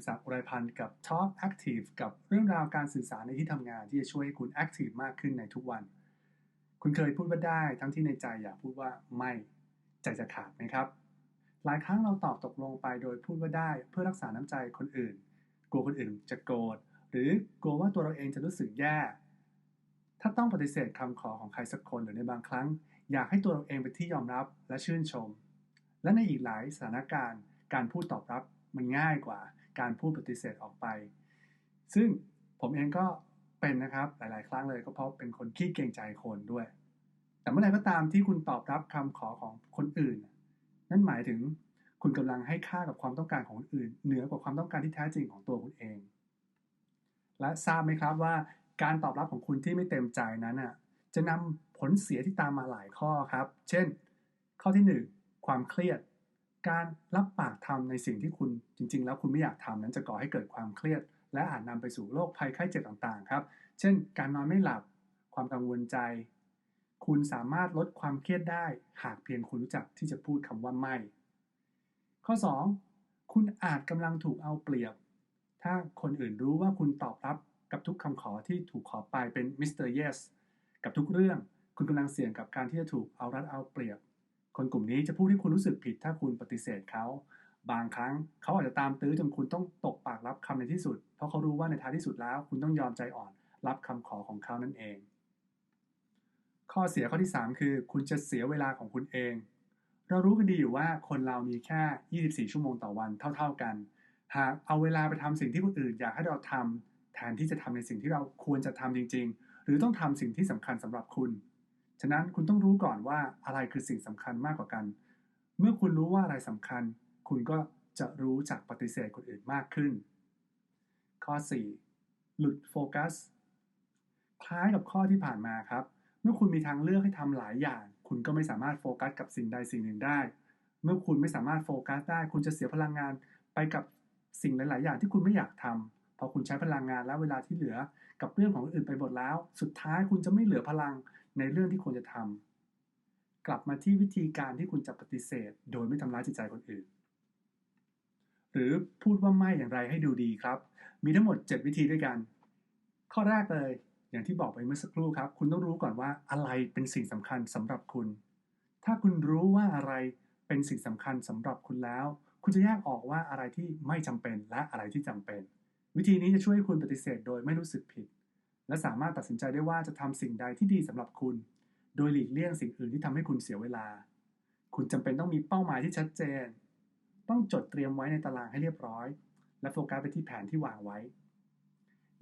มศักดิ์อุไรพันธ์กับ Talk Active กับเรื่องราวการสื่อสารในที่ทำงานที่จะช่วยให้คุณ Active มากขึ้นในทุกวัน คุณเคยพูดว่าได้ ทั้งที่ในใจอยากพูดว่าไม่ใจจะขาดไหมครับ หลายครั้งเราตอบตกลงไปโดยพูดว่าได้เพื่อรักษาน้ำใจคนอื่น กลัวคนอื่นจะโกรธหรือกลัวว่าตัวเราเองจะรู้สึกแย่ ถ้าต้องปฏิเสธคำขอของใครสักคนหรือในบางครั้ง อยากให้ตัวเราเองเป็นที่ยอมรับและชื่นชม และในอีกหลายสถานการณ์การพูดตอบรับมันง่ายกว่า การพูดปฏิเสธออกไป ซึ่งผมเองก็เป็นนะครับหลาย ๆ ครั้งเลยก็เพราะเป็นคนขี้เกรงใจคนด้วย แต่เมื่อไหร่ก็ตามที่คุณตอบรับคำขอของคนอื่น นั่นหมายถึงคุณกำลังให้ค่ากับความต้องการของคนอื่น เหนือกว่าความต้องการที่แท้จริงของตัวคุณเอง และทราบไหมครับว่าการตอบรับของคุณที่ไม่เต็มใจนั้นอะจะนำผลเสียที่ตามมาหลายข้อครับ เช่น ข้อที่ 1 ความเครียด การรับปากทำในสิ่งที่คุณจริง ๆ แล้วคุณไม่อยากทำนั้นจะก่อให้เกิดความเครียด และอาจนำไปสู่โรคภัยไข้เจ็บต่างๆ ครับ เช่น การนอนไม่หลับ ความกังวลใจ คุณสามารถลดความเครียดได้ หากเพียงคุณรู้จักที่จะพูดคำว่าไม่ ข้อ 2 คุณอาจกำลังถูกเอาเปรียบ ถ้าคนอื่นรู้ว่าคุณตอบรับกับทุกคำขอที่ถูกขอไปเป็นมิสเตอร์เยสกับทุกเรื่อง คุณกำลังเสี่ยงกับการที่จะถูกเอารัดเอาเปรียบ คนกลุ่มนี้จะพูดให้คุณรู้สึกผิดถ้าคุณปฏิเสธเขา บางครั้งเขาอาจจะตามตื้อจนคุณต้องตกปากรับคำในที่สุด เพราะเขารู้ว่าในท้ายที่สุดแล้ว คุณต้องยอมใจอ่อนรับคำขอของเขานั่นเอง ข้อเสียข้อที่ 3 คือ คุณจะเสียเวลาของคุณเอง เรารู้กันดีอยู่ว่าคนเรามีแค่ 24 ชั่วโมงต่อวันเท่า ๆกัน หากเอาเวลาไปทำสิ่งที่คนอื่น อยากให้เราทำแทนที่จะทำในสิ่งที่เราควรจะทำจริง ๆ หรือต้องทำสิ่งที่สำคัญสำหรับคุณ ฉะนั้นคุณต้องรู้ก่อนว่าอะไรคือสิ่งสำคัญมากกว่ากัน เมื่อคุณรู้ว่าอะไรสำคัญ คุณก็จะรู้จักปฏิเสธคนอื่นมากขึ้น ข้อ 4. หลุดโฟกัส คล้ายกับข้อที่ผ่านมาครับ เมื่อคุณมีทางเลือกให้ทำหลายอย่าง คุณก็ไม่สามารถโฟกัสกับสิ่งใดสิ่งหนึ่งได้ เมื่อคุณไม่สามารถโฟกัสได้ คุณจะเสียพลังงานไปกับสิ่งหลาย ๆ อย่างที่คุณไม่อยากทำพอคุณใช้พลังงานและเวลาที่เหลือกับเรื่องของอื่นไปหมดแล้ว สุดท้ายคุณจะไม่เหลือพลัง ในเรื่องที่ควรจะทำกลับมาที่วิธีการที่คุณจะปฏิเสธ โดยไม่ทำร้ายจิตใจคนอื่น หรือพูดว่าไม่อย่างไรให้ดูดีครับ มีทั้งหมด 7 วิธีด้วยกัน ข้อแรกเลย อย่างที่บอกไปเมื่อสักครู่ครับ คุณต้องรู้ก่อนว่าอะไรเป็นสิ่งสำคัญสำหรับคุณ ถ้าคุณรู้ว่าอะไรเป็นสิ่งสำคัญสำหรับคุณแล้ว คุณจะแยกออกว่าอะไรที่ไม่จำเป็นและอะไรที่จำเป็น วิธีนี้จะช่วยให้คุณปฏิเสธโดยไม่รู้สึกผิด และสามารถตัดสินใจได้ว่าจะทำสิ่งใดที่ดีสำหรับคุณ โดยหลีกเลี่ยงสิ่งอื่นที่ทำให้คุณเสียเวลา คุณจำเป็นต้องมีเป้าหมายที่ชัดเจน ต้องจดเตรียมไว้ในตารางให้เรียบร้อย และโฟกัสไปที่แผนที่วางไว้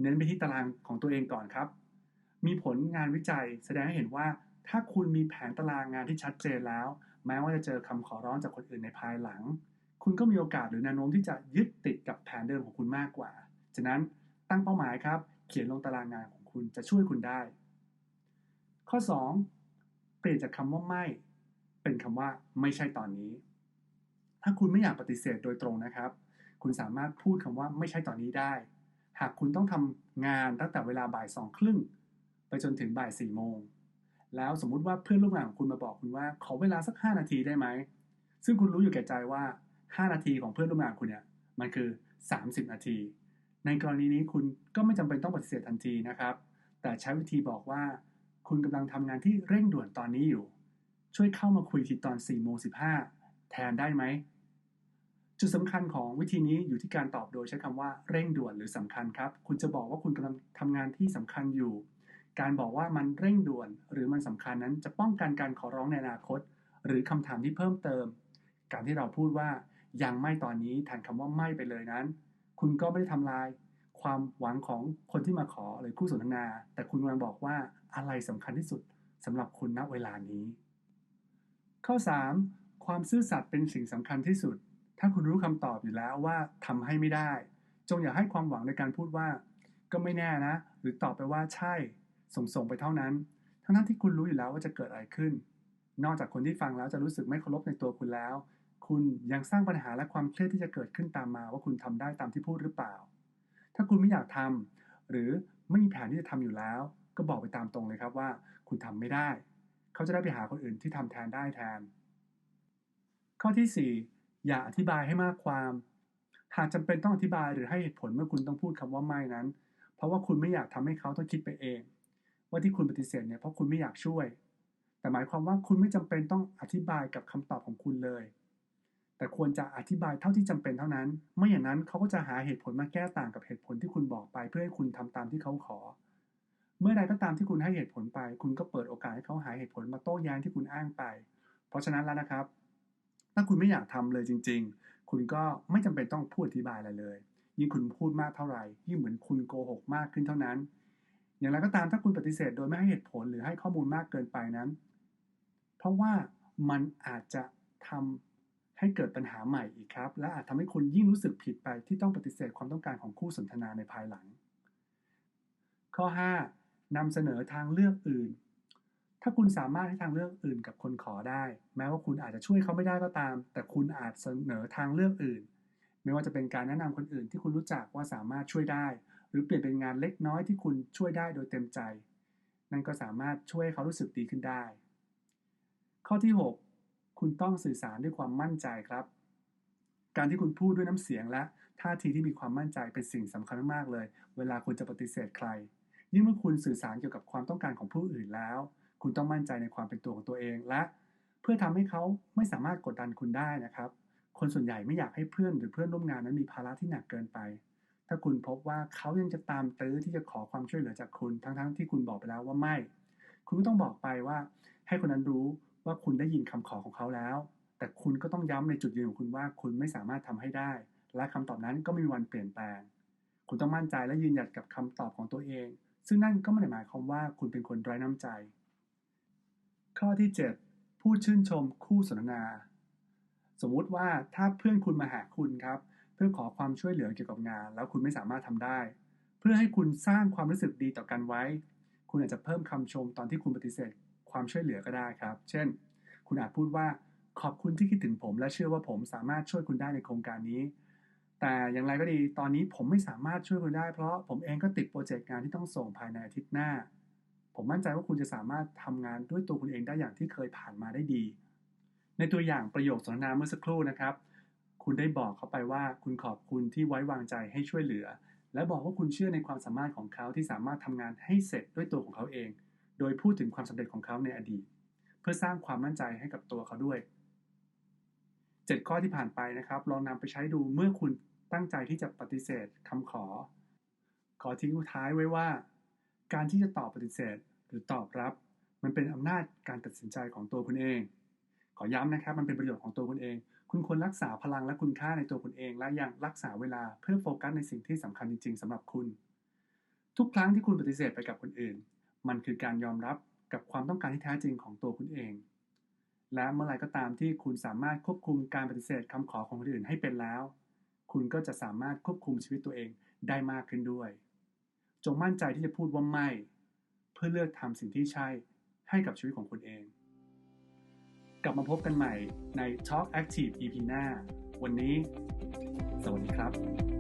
เน้นไปที่ตารางของตัวเองก่อนครับ มีผลงานวิจัยแสดงให้เห็นว่า ถ้าคุณมีแผนตารางงานที่ชัดเจนแล้ว แม้ว่าจะเจอคำขอร้องจากคนอื่นในภายหลัง คุณก็มีโอกาสหรือแนวโน้มที่จะยึดติดกับแผนเดิมของคุณมากกว่า ฉะนั้นตั้งเป้าหมายครับ เขียนลงตารางงาน คุณจะช่วยคุณได้ ข้อ 2 เปลี่ยนจากคำว่าไม่ เป็นคำว่าไม่ใช่ตอนนี้ ถ้าคุณไม่อยากปฏิเสธโดยตรงนะครับ คุณสามารถพูดคำว่าไม่ใช่ตอนนี้ได้ หากคุณต้องทำงานตั้งแต่เวลาบ่ายสองครึ่งไปจนถึงบ่ายสี่โมงแล้วสมมุติว่าเพื่อนร่วมงานของคุณมาบอกคุณว่า ขอเวลาสัก 5 นาทีได้ไหม ซึ่งคุณรู้อยู่แก่ใจว่า 5 นาทีของเพื่อนร่วมงานคุณเนี่ย มันคือ 30 นาที ในกรณีนี้คุณก็ไม่จำเป็นต้องปฏิเสธทันทีนะครับ แต่ใช้วิธีบอกว่า คุณกำลังทำงานที่เร่งด่วนตอนนี้อยู่ ช่วยเข้ามาคุยทีตอน4โมง15แทนได้ไหม จุดสำคัญของวิธีนี้อยู่ที่การตอบโดยใช้คำว่าเร่งด่วนหรือสำคัญครับ คุณจะบอกว่าคุณกำลังทำงานที่สำคัญอยู่ การบอกว่ามันเร่งด่วน หรือมันสำคัญนั้นจะป้องกันการขอร้องในอนาคต หรือคำถามที่เพิ่มเติม การที่เราพูดว่ายังไม่ตอนนี้แทนคำว่าไม่ไปเลยนั้น คุณก็ไม่ได้ทำลาย ความหวังของคนที่มาขอหรือคู่สนทนา แต่คุณกำลังบอกว่าอะไรสำคัญที่สุดสำหรับคุณณเวลานี้ ข้อ 3. ความซื่อสัตย์เป็นสิ่งสำคัญที่สุด ถ้าคุณรู้คำตอบอยู่แล้วว่าทำให้ไม่ได้ จงอย่าให้ความหวังในการพูดว่า ก็ไม่แน่นะ หรือตอบไปว่าใช่ ส่งส่งไปเท่านั้น ทั้งนั้นที่คุณรู้อยู่แล้วว่าจะเกิดอะไรขึ้น นอกจากคนที่ฟังแล้วจะรู้สึกไม่เคารพในตัวคุณแล้ว คุณยังสร้างปัญหาและความเครียดที่จะเกิดขึ้นตามมาว่าคุณทำได้ตามที่พูดหรือเปล่า ถ้าคุณไม่อยากทำหรือไม่มีแผนที่จะทำอยู่แล้ว ก็บอกไปตามตรงเลยครับว่า คุณทำไม่ได้ เขาจะได้ไปหาคนอื่นที่ทำแทนได้แทน ข้อที่ 4 อย่าอธิบายให้มากความหากจำเป็นต้องอธิบายหรือให้เหตุผลเมื่อคุณต้องพูดคำว่าไม่นั้น เพราะว่าคุณไม่อยากทำให้เขาต้องคิดไปเอง ว่าที่คุณปฏิเสธเนี่ยเพราะคุณไม่อยากช่วย แต่หมายความว่าคุณไม่จำเป็นต้องอธิบายกับคำตอบของคุณเลย แต่ควรจะอธิบายเท่าที่จำเป็นเท่านั้น ไม่อย่างนั้นเขาก็จะหาเหตุผลมาแก้ต่างกับเหตุผลที่คุณบอกไปเพื่อให้คุณทำตามที่เขาขอ เมื่อใดก็ตามที่คุณให้เหตุผลไป คุณก็เปิดโอกาสให้เขาหาเหตุผลมาโต้แย้งที่คุณอ้างไป เพราะฉะนั้นแล้วนะครับ ถ้าคุณไม่อยากทำเลยจริง ๆ คุณก็ไม่จำเป็นต้องพูดอธิบายอะไรเลย ยิ่งคุณพูดมากเท่าไหร่ยิ่งเหมือนคุณโกหกมากขึ้นเท่านั้น อย่างไรก็ตามถ้าคุณปฏิเสธโดยไม่ให้เหตุผลหรือให้ข้อมูลมากเกินไปนั้น เพราะว่ามันอาจจะทำ ให้เกิดปัญหาใหม่อีกครับ และอาจทำให้คุณยิ่งรู้สึกผิดไปที่ต้องปฏิเสธความต้องการของคู่สนทนาในภายหลัง ข้อ 5. นำเสนอทางเลือกอื่น ถ้าคุณสามารถให้ทางเลือกอื่นกับคนขอได้ แม้ว่าคุณอาจจะช่วยเขาไม่ได้ก็ตาม แต่คุณอาจเสนอทางเลือกอื่น ไม่ว่าจะเป็นการแนะนำคนอื่นที่คุณรู้จักว่าสามารถช่วยได้ หรือเปลี่ยนเป็นงานเล็กน้อยที่คุณช่วยได้โดยเต็มใจ นั่นก็สามารถช่วยเขารู้สึกดีขึ้นได้ ข้อที่ 6 คุณต้องสื่อสารด้วยความมั่นใจครับ การที่คุณพูดด้วยน้ำเสียงและท่าทีที่มีความมั่นใจเป็นสิ่งสำคัญมากๆเลย เวลาคุณจะปฏิเสธใคร ยิ่งเมื่อคุณสื่อสารเกี่ยวกับความต้องการของผู้อื่นแล้ว คุณต้องมั่นใจในความเป็นตัวของตัวเองและ เพื่อทำให้เขาไม่สามารถกดดันคุณได้นะครับ คนส่วนใหญ่ไม่อยากให้เพื่อนหรือเพื่อนร่วมงานนั้นมีภาระที่หนักเกินไป ถ้าคุณพบว่าเขายังจะตามตื้อที่จะขอความช่วยเหลือจากคุณทั้งๆทที่คุณบอกไปแล้วว่าไม่ คุณก็ต้องบอกไปว่า ให้คนนั้นรู้ ว่าคุณได้ยินคำขอของเขาแล้ว แต่คุณก็ต้องย้ำในจุดยืนของคุณว่าคุณไม่สามารถทำให้ได้ และคำตอบนั้นก็ไม่มีวันเปลี่ยนแปลง คุณต้องมั่นใจและยืนหยัดกับคำตอบของตัวเอง ซึ่งนั่นก็ไม่ได้หมายความว่าคุณเป็นคนไร้น้ำใจ ข้อที่7พูดชื่นชมคู่สนทนา สมมุติว่าถ้าเพื่อนคุณมาหาคุณครับ เพื่อขอความช่วยเหลือเกี่ยวกับงาน แล้วคุณไม่สามารถทำได้ เพื่อให้คุณสร้างความรู้สึกดีต่อกันไว้ คุณอาจจะเพิ่มคำชมตอนที่คุณปฏิเสธ ความช่วยเหลือก็ได้ครับ เช่น คุณอาจพูดว่าขอบคุณที่คิดถึงผมและเชื่อว่าผมสามารถช่วยคุณได้ในโครงการนี้ แต่อย่างไรก็ดี ตอนนี้ผมไม่สามารถช่วยคุณได้ เพราะผมเองก็ติดโปรเจกต์งานที่ต้องส่งภายในอาทิตย์หน้า ผมมั่นใจว่าคุณจะสามารถทำงานด้วยตัวคุณเองได้อย่างที่เคยผ่านมาได้ดี ในตัวอย่างประโยคสนทนาเมื่อสักครู่นะครับ คุณได้บอกเขาไปว่าคุณขอบคุณที่ไว้วางใจให้ช่วยเหลือ และบอกว่าคุณเชื่อในความสามารถของเขาที่สามารถทำงานให้เสร็จด้วยตัวของเขาเอง โดยพูดถึงความสำเร็จของเขาในอดีต เพื่อสร้างความมั่นใจให้กับตัวเขาด้วย 7 ข้อที่ผ่านไปนะครับ ลองนำไปใช้ดูเมื่อคุณตั้งใจที่จะปฏิเสธคำขอ ขอทิ้งท้ายไว้ว่า การที่จะตอบปฏิเสธหรือตอบรับ มันเป็นอำนาจการตัดสินใจของตัวคุณเอง ขอย้ำนะครับ มันเป็นประโยชน์ของตัวคุณเอง คุณควรรักษาพลังและคุณค่าในตัวคุณเอง และยังรักษาเวลาเพื่อโฟกัสในสิ่งที่สำคัญจริงๆสำหรับคุณ ทุกครั้งที่คุณปฏิเสธไปกับคนอื่น มันคือการยอมรับกับความต้องการที่แท้จริงของตัวคุณเอง และเมื่อไรก็ตามที่คุณสามารถควบคุมการปฏิเสธคำขอของคนอื่นให้เป็นแล้ว คุณก็จะสามารถควบคุมชีวิตตัวเองได้มากขึ้นด้วย จงมั่นใจที่จะพูดว่าไม่ เพื่อเลือกทำสิ่งที่ใช่ให้กับชีวิตของคุณเอง กลับมาพบกันใหม่ใน Talk Active EP หน้า วันนี้ สวัสดีครับ